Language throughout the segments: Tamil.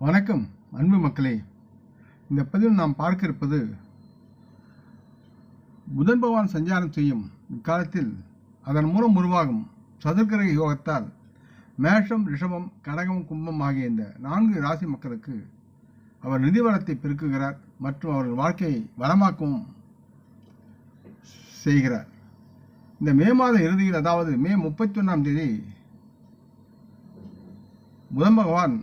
வணக்கம் அன்பு மக்களே. இந்த பதிவில் நாம் பார்க்க இருப்பது புதன் பகவான் சஞ்சாரம் செய்யும் இக்காலத்தில் அதன் மூலம் உருவாகும் சதுர்கிரக யோகத்தால் மேஷம் ரிஷபம் கடகம் கும்பம் ஆகிய இந்த நான்கு ராசி மக்களுக்கு அவர் நிதி வளத்தை பெருக்குகிறார் மற்றும் அவர்கள் வாழ்க்கையை வளமாக்கவும் செய்கிறார். இந்த மே மாத இறுதியில் அதாவது மே முப்பத்தி ஒன்றாம் தேதி புதன் பகவான்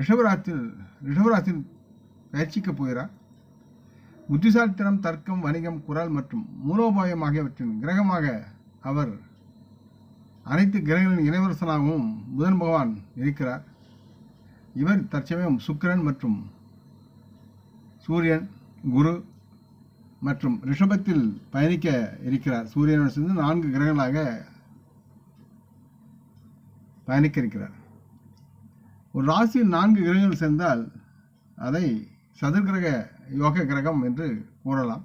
ரிஷபராத்தில் ரிஷபராசியில் பயிற்சிக்கப் போகிறார் புத்திசாலித்தனம் தர்க்கம் வணிகம் குரல் மற்றும் மூலோபாயம் ஆகியவற்றின் கிரகமாக அவர் அனைத்து கிரகங்களின் இளவரசனாகவும் புதன் பகவான் இருக்கிறார். இவர் தற்சமயம் சுக்கிரன் மற்றும் சூரியன் குரு மற்றும் ரிஷபத்தில் பயணிக்க இருக்கிறார். சூரியனுடன் சேர்ந்து நான்கு கிரகங்களாக பயணிக்க இருக்கிறார். ஒரு ராசியில் நான்கு கிரகங்கள் சேர்ந்தால் அதை சதுர்கிரக யோக கிரகம் என்று கூறலாம்.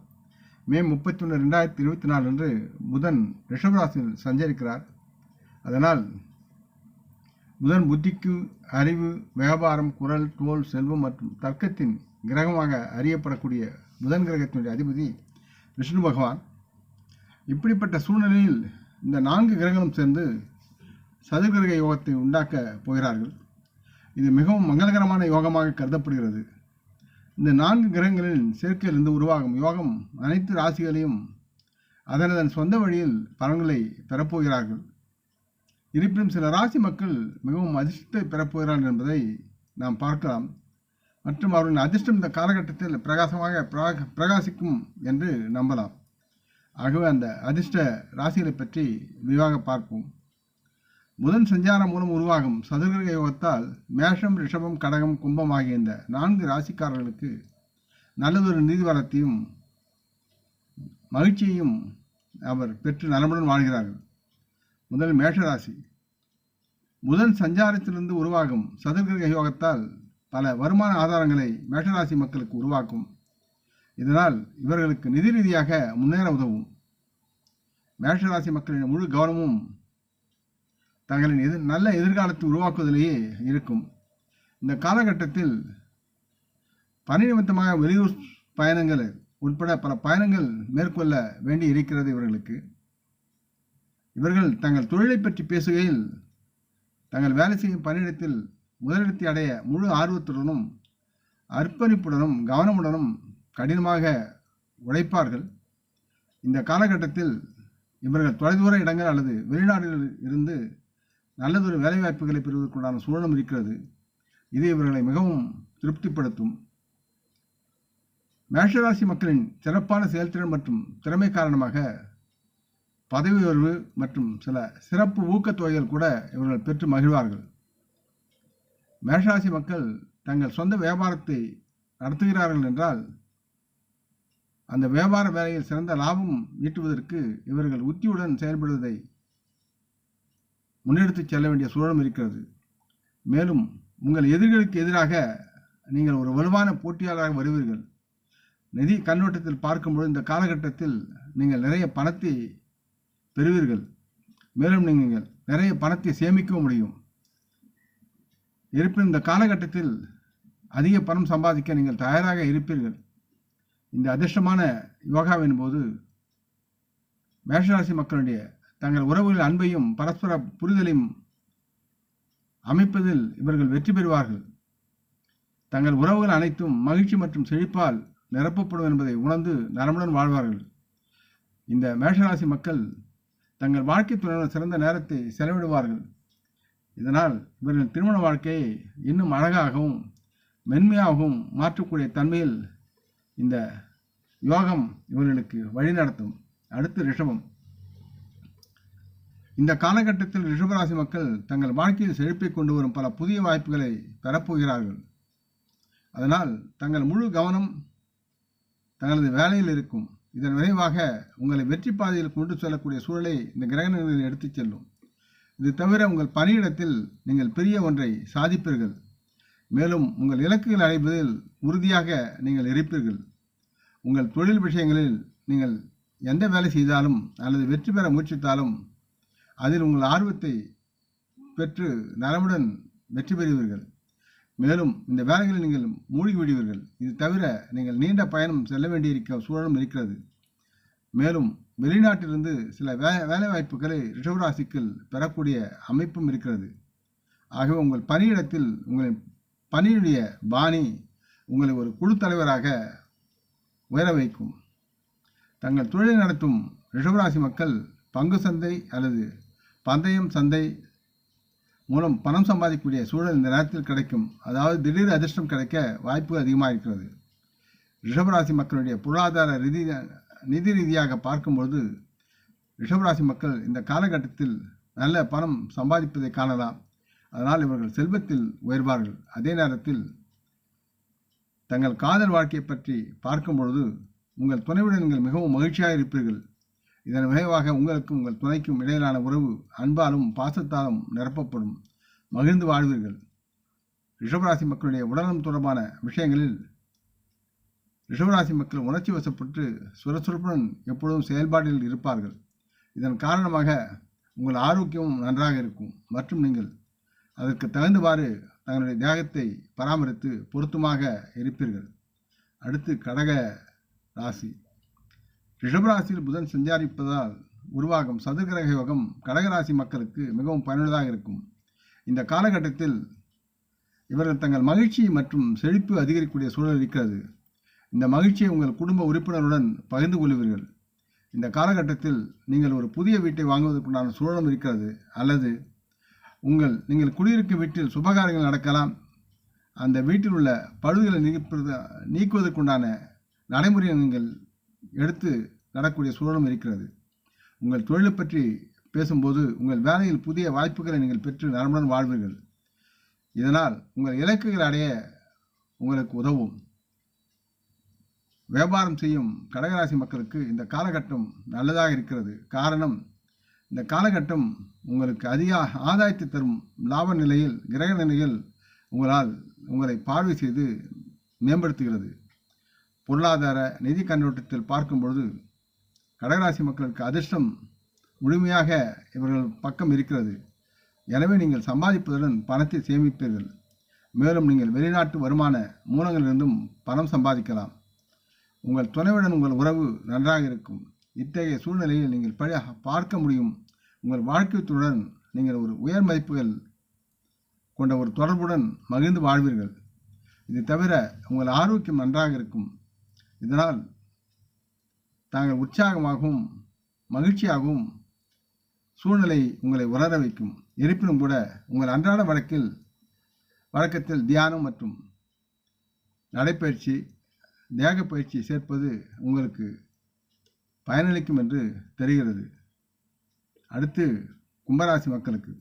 மே முப்பத்தி ஒன்று ரெண்டாயிரத்தி இருபத்தி நாலு அன்று புதன் ரிஷபராசியில் சஞ்சரிக்கிறார். அதனால் புதன் புத்திக்கு அறிவு வியாபாரம் குரல் தோல் செல்வம் மற்றும் தர்க்கத்தின் கிரகமாக அறியப்படக்கூடிய புதன் கிரகத்தினுடைய அதிபதி விஷ்ணு பகவான். இப்படிப்பட்ட சூழ்நிலையில் இந்த நான்கு கிரகங்களும் சேர்ந்து சதுர்கிரக யோகத்தை உண்டாக்க போகிறார்கள். இது மிகவும் மங்களகரமான யோகமாக கருதப்படுகிறது. இந்த நான்கு கிரகங்களின் சேர்க்கையிலிருந்து உருவாகும் யோகம் அனைத்து ராசிகளையும் அதனதன் சொந்த வழியில் பலன்களை பெறப்போகிறார்கள். இருப்பினும் சில ராசி மக்கள் மிகவும் அதிர்ஷ்டத்தை பெறப்போகிறார்கள் என்பதை நாம் பார்க்கலாம். மற்றும் அவர்களின் அதிர்ஷ்டம் இந்த காலகட்டத்தில் பிரகாசமாக பிரகாசிக்கும் என்று நம்பலாம். ஆகவே அந்த அதிர்ஷ்ட ராசிகளை பற்றி விரிவாக பார்ப்போம். புதன் சஞ்சாரம் மூலம் உருவாகும் சதுர்கிரக யோகத்தால் மேஷம் ரிஷபம் கடகம் கும்பம் ஆகிய இந்த நான்கு ராசிக்காரர்களுக்கு நல்லதொரு நீதி வளத்தையும் மகிழ்ச்சியையும் அவர் பெற்று நலமுடன் வாழ்கிறார்கள். முதல் மேஷ ராசி. புதன் சஞ்சாரத்திலிருந்து உருவாகும் சதுர்கிரக யோகத்தால் பல வருமான ஆதாரங்களை மேஷராசி மக்களுக்கு உருவாக்கும். இதனால் இவர்களுக்கு நிதி ரீதியாக முன்னேற உதவும். மேஷராசி மக்களின் முழு கவனமும் தங்களின் எதிர் நல்ல எதிர்காலத்தை உருவாக்குவதிலேயே இருக்கும். இந்த காலகட்டத்தில் பணி நிமித்தமாக வெளியூர் பயணங்கள் உட்பட பல பயணங்கள் மேற்கொள்ள வேண்டி இருக்கிறது இவர்களுக்கு. இவர்கள் தங்கள் தொழிலை பற்றி பேசுகையில் தங்கள் வேலை செய்யும் பணியிடத்தில் முதலிடத்தை அடைய முழு ஆர்வத்துடனும் அர்ப்பணிப்புடனும் கவனமுடனும் கடினமாக உழைப்பார்கள். இந்த காலகட்டத்தில் இவர்கள் தொலைதூர இடங்கள் அல்லது வெளிநாடுகளில் இருந்து நல்லதொரு வேலைவாய்ப்புகளை பெறுவதற்குண்டான சூழலும் இருக்கிறது. இது இவர்களை மிகவும் திருப்திப்படுத்தும். மேஷராசி மக்களின் சிறப்பான செயல்திறன் மற்றும் திறமை காரணமாக பதவி உயர்வு மற்றும் சில சிறப்பு ஊக்கத்தொகைகள் கூட இவர்கள் பெற்று மகிழ்வார்கள். மேஷராசி மக்கள் தங்கள் சொந்த வியாபாரத்தை நடத்துகிறார்கள் என்றால் அந்த வியாபார வேலையில் சிறந்த லாபம் ஈட்டுவதற்கு இவர்கள் உத்தியுடன் செயல்படுவதை முன்னெடுத்துச் செல்ல வேண்டிய சூழலும் இருக்கிறது. மேலும் உங்கள் எதிரிகளுக்கு எதிராக நீங்கள் ஒரு வலுவான போட்டியாளராக வருவீர்கள். நிதி கண்ணோட்டத்தில் பார்க்கும்போது இந்த காலகட்டத்தில் நீங்கள் நிறைய பணத்தை பெறுவீர்கள். மேலும் நீங்கள் நிறைய பணத்தை சேமிக்கவும் முடியும். இருப்பினும் இந்த காலகட்டத்தில் அதிக பணம் சம்பாதிக்க நீங்கள் தயாராக இருப்பீர்கள். இந்த அதிர்ஷ்டமான யோகாவின் போது மேஷராசி மக்களுடைய தங்கள் உறவுகளின் அன்பையும் பரஸ்பர புரிதலையும் அமைப்பதில் இவர்கள் வெற்றி பெறுவார்கள். தங்கள் உறவுகள் அனைத்தும் மகிழ்ச்சி மற்றும் செழிப்பால் நிரப்பப்படும் என்பதை உணர்ந்து நலமுடன் வாழ்வார்கள். இந்த மேஷராசி மக்கள் தங்கள் வாழ்க்கை துணையுடன் சிறந்த நேரத்தை செலவிடுவார்கள். இதனால் இவர்கள் திருமண வாழ்க்கையை இன்னும் அழகாகவும் மென்மையாகவும் மாற்றக்கூடிய தன்மையில் இந்த யோகம் இவர்களுக்கு வழிநடத்தும். அடுத்து ரிஷபம். இந்த காலகட்டத்தில் ரிஷபராசி மக்கள் தங்கள் வாழ்க்கையில் செழிப்பை கொண்டு வரும் பல புதிய வாய்ப்புகளை பெறப்போகிறார்கள் அதனால் தங்கள் முழு கவனம் தங்களது வேலையில் இருக்கும். இதன் விளைவாக உங்களை வெற்றி பாதையில் கொண்டு செல்லக்கூடிய சூழலை இந்த கிரகணங்களில் எடுத்துச் செல்லும். இது தவிர உங்கள் பணியிடத்தில் நீங்கள் பெரிய ஒன்றை சாதிப்பீர்கள். மேலும் உங்கள் இலக்குகள் அடைவதில் உறுதியாக நீங்கள் இருப்பீர்கள். உங்கள் தொழில் விஷயங்களில் நீங்கள் எந்த வேலை செய்தாலும் அல்லது வெற்றி பெற முயற்சித்தாலும் அதில் உங்கள் ஆர்வத்தை பெற்று நலமுடன் வெற்றி பெறுவீர்கள். மேலும் இந்த வேலைகளில் நீங்கள் மூழ்கி விடுவீர்கள். இது தவிர நீங்கள் நீண்ட பயணம் செல்ல வேண்டியிருக்க சூழலும் இருக்கிறது. மேலும் வெளிநாட்டிலிருந்து சில வே வேலைவாய்ப்புகளை ரிஷவராசிக்கில் பெறக்கூடிய அமைப்பும் இருக்கிறது. ஆகவே உங்கள் பணியிடத்தில் உங்களின் பணியுடைய பாணி உங்களை ஒரு குழு தலைவராக உயர வைக்கும். தங்கள் தொழிலை நடத்தும் ரிஷவராசி மக்கள் பங்கு சந்தை அல்லது பந்தயம் சந்தை மூலம் பணம் சம்பாதிக்கக்கூடிய சூழல் இந்த நேரத்தில் கிடைக்கும். அதாவது திடீர் அதிர்ஷ்டம் கிடைக்க வாய்ப்பு அதிகமாக இருக்கிறது. ரிஷபராசி மக்களுடைய பொருளாதார ரீதி நிதி ரீதியாக பார்க்கும்பொழுது ரிஷபராசி மக்கள் இந்த காலகட்டத்தில் நல்ல பணம் சம்பாதிப்பதை காணலாம். அதனால் இவர்கள் செல்வத்தில் உயர்வார்கள். அதே நேரத்தில் தங்கள் காதல் வாழ்க்கையை பற்றி பார்க்கும் பொழுது உங்கள் துணைவுடன் நீங்கள் மிகவும் மகிழ்ச்சியாக இருப்பீர்கள். இதன் விளைவாக உங்களுக்கும் உங்கள் துணைக்கும் இடையிலான உறவு அன்பாலும் பாசத்தாலும் நிரப்பப்படும். மகிழ்ந்து வாழ்வீர்கள். ரிஷபராசி மக்களுடைய உடலம் தொடர்பான விஷயங்களில் ரிஷபராசி மக்கள் உணர்ச்சி வசப்பட்டு சுரசுரப்புடன் எப்பொழுதும் செயல்பாட்டில் இருப்பார்கள். இதன் காரணமாக உங்கள் ஆரோக்கியமும் நன்றாக இருக்கும். மற்றும் நீங்கள் அதற்கு தகுந்தவாறு தங்களுடைய தேகத்தை பராமரித்து பொருத்தமாக இருப்பீர்கள். அடுத்து கடக ராசி. ரிஷபராசியில் புதன் சஞ்சாரிப்பதால் உருவாகும் சதுர்கிரக யோகம் கடகராசி மக்களுக்கு மிகவும் பயனுள்ளதாக இருக்கும். இந்த காலகட்டத்தில் இவர்கள் தங்கள் மகிழ்ச்சி மற்றும் செழிப்பு அதிகரிக்கக்கூடிய சூழல் இருக்கிறது. இந்த மகிழ்ச்சியை உங்கள் குடும்ப உறுப்பினருடன் பகிர்ந்து கொள்வீர்கள். இந்த காலகட்டத்தில் நீங்கள் ஒரு புதிய வீட்டை வாங்குவதற்குண்டான சூழலும் இருக்கிறது. அல்லது உங்கள் நீங்கள் குடியிருக்கும் வீட்டில் சுபகாரியங்கள் நடக்கலாம். அந்த வீட்டில் உள்ள பழுதுகளை நீக்குவது நீக்குவதற்குண்டான நடைமுறையை நீங்கள் எடுத்து நடக்கூடிய சூழலும் இருக்கிறது. உங்கள் தொழிலை பற்றி பேசும்போது உங்கள் வேலையில் புதிய வாய்ப்புகளை நீங்கள் பெற்று நலமுடன் வாழ்வீர்கள். இதனால் உங்கள் இலக்குகள் அடைய உங்களுக்கு உதவும். வியாபாரம் செய்யும் கடகராசி மக்களுக்கு இந்த காலகட்டம் நல்லதாக இருக்கிறது. காரணம் இந்த காலகட்டம் உங்களுக்கு அதிக ஆதாயத்தை தரும் லாப நிலையில் கிரக நிலையில் உங்களால் உங்களை பார்வை செய்து மேம்படுத்துகிறது. பொருளாதார நிதி கண்ணோட்டத்தில் பார்க்கும் பொழுது கடகராசி மக்களுக்கு அதிர்ஷ்டம் முழுமையாக இவர்கள் பக்கம் இருக்கிறது. எனவே நீங்கள் சம்பாதிப்பதுடன் பணத்தை சேமிப்பீர்கள். மேலும் நீங்கள் வெளிநாட்டு வருமான மூலங்களிலிருந்தும் பணம் சம்பாதிக்கலாம். உங்கள் துணைவுடன் உங்கள் உறவு நன்றாக இருக்கும். இத்தகைய சூழ்நிலையில் நீங்கள் பழைய பார்க்க முடியும். உங்கள் வாழ்க்கைத்துடன் நீங்கள் ஒரு உயர் மதிப்புகள் கொண்ட ஒரு தொடர்புடன் மகிழ்ந்து வாழ்வீர்கள். இது தவிர உங்கள் ஆரோக்கியம் நன்றாக இருக்கும். இதனால் தாங்கள் உற்சாகமாகவும் மகிழ்ச்சியாகவும் சூழ்நிலை உங்களை உணர வைக்கும். இருப்பினும் கூட உங்கள் அன்றாட வழக்கில் வழக்கத்தில் தியானம் மற்றும் நடைப்பயிற்சி தேக பயிற்சி சேர்ப்பது உங்களுக்கு பயனளிக்கும் என்று தெரிகிறது. அடுத்து கும்பராசி மக்களுக்கு.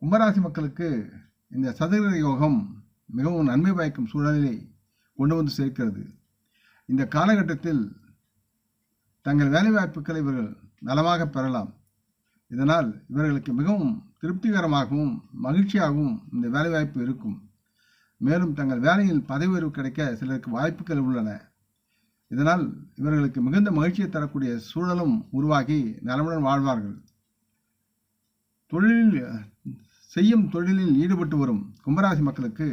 கும்பராசி மக்களுக்கு இந்த சதுர யோகம் மிகவும் நன்மை பயக்கும் சூழலை கொண்டு வந்து சேர்க்கிறது. இந்த காலகட்டத்தில் தங்கள் வேலைவாய்ப்புகளை இவர்கள் நலமாக பெறலாம். இதனால் இவர்களுக்கு மிகவும் திருப்திகரமாகவும் மகிழ்ச்சியாகவும் இந்த வேலைவாய்ப்பு இருக்கும். மேலும் தங்கள் வேலையில் பதவி உயர்வு கிடைக்க சிலருக்கு வாய்ப்புகள் உள்ளன. இதனால் இவர்களுக்கு மிகுந்த மகிழ்ச்சியை தரக்கூடிய சூழலும் உருவாகி நலமுடன் வாழ்வார்கள். தொழிலில் செய்யும் தொழிலில் ஈடுபட்டு வரும் கும்பராசி மக்களுக்கு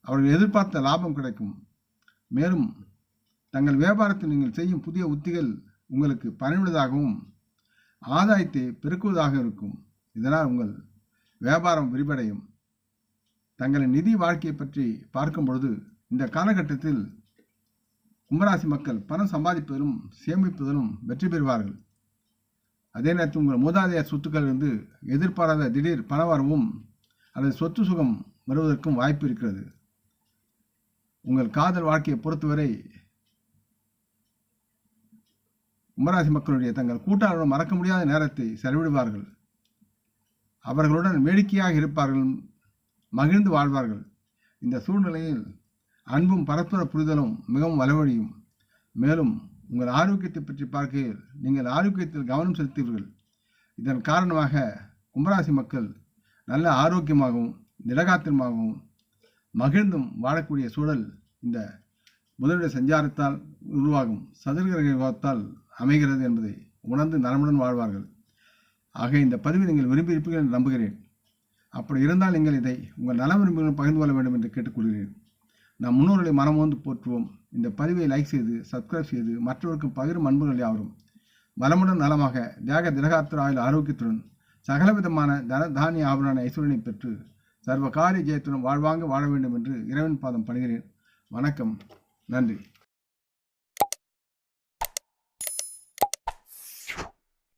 அவர்கள் எதிர்பார்த்த லாபம் கிடைக்கும். மேலும் தங்கள் வியாபாரத்தில் நீங்கள் செய்யும் புதிய உத்திகள் உங்களுக்கு பயனுள்ளதாகவும் ஆதாயத்தை பெருக்குவதாக இருக்கும். இதனால் உங்கள் வியாபாரம் விரிவடையும். தங்களின் நிதி வாழ்க்கையை பற்றி பார்க்கும் பொழுது இந்த காலகட்டத்தில் கும்பராசி மக்கள் பணம் சம்பாதிப்பதிலும் சேமிப்பதிலும் வெற்றி பெறுவார்கள். அதே நேரத்தில் உங்கள் மூதாதையர் சொத்துக்கள் இருந்து எதிர்பாராத திடீர் பணவரவும் அல்லது சொத்து சுகம் வருவதற்கும் வாய்ப்பு இருக்கிறது. உங்கள் காதல் வாழ்க்கையை பொறுத்தவரை கும்பராசி மக்களுடைய தங்கள் கூட்டாளர்கள் மறக்க முடியாத நேரத்தை செலவிடுவார்கள். அவர்களுடன் வேடிக்கையாக இருப்பார்கள் மகிழ்ந்து வாழ்வார்கள். இந்த சூழ்நிலையில் அன்பும் பரஸ்பர புரிதலும் மிகவும் வலுவழியும் மேலும் உங்கள் ஆரோக்கியத்தை பற்றி பார்க்கையில் நீங்கள் ஆரோக்கியத்தில் கவனம் செலுத்துவீர்கள். இதன் காரணமாக கும்பராசி மக்கள் நல்ல ஆரோக்கியமாகவும் திடகாத்திரமாகவும் மகிழ்ந்தும் வாழக்கூடிய சூழல் இந்த முதலிட சஞ்சாரத்தால் உருவாகும் சதுர்கிரக யோகத்தால் அமைகிறது என்பதை உணர்ந்து நலமுடன் வாழ்வார்கள். ஆக இந்த பதிவை நீங்கள் விரும்பியிருப்பீர்கள் என்று நம்புகிறேன். அப்படி இருந்தால் நீங்கள் இதை உங்கள் நல விரும்புகளும் பகிர்ந்து கொள்ள வேண்டும் என்று கேட்டுக்கொள்கிறேன். நம் முன்னோர்களை மனமோந்து போற்றுவோம். இந்த பதிவை லைக் செய்து சப்ஸ்கிரைப் செய்து மற்றவருக்கும் பகிரும் அன்புகள் யாவரும். வளமுடன் நலமாக தியாக திரகாத்திர ஆயுள் ஆரோக்கியத்துடன் சகலவிதமான தன தானிய ஆபரண ஐஸ்வரனை பெற்று சர்வ காரிய ஜெயத்துடன் வாழ்வாங்க வாழ வேண்டும் என்று இறைவன் பாதம் படுகிறேன். வணக்கம். நன்றி.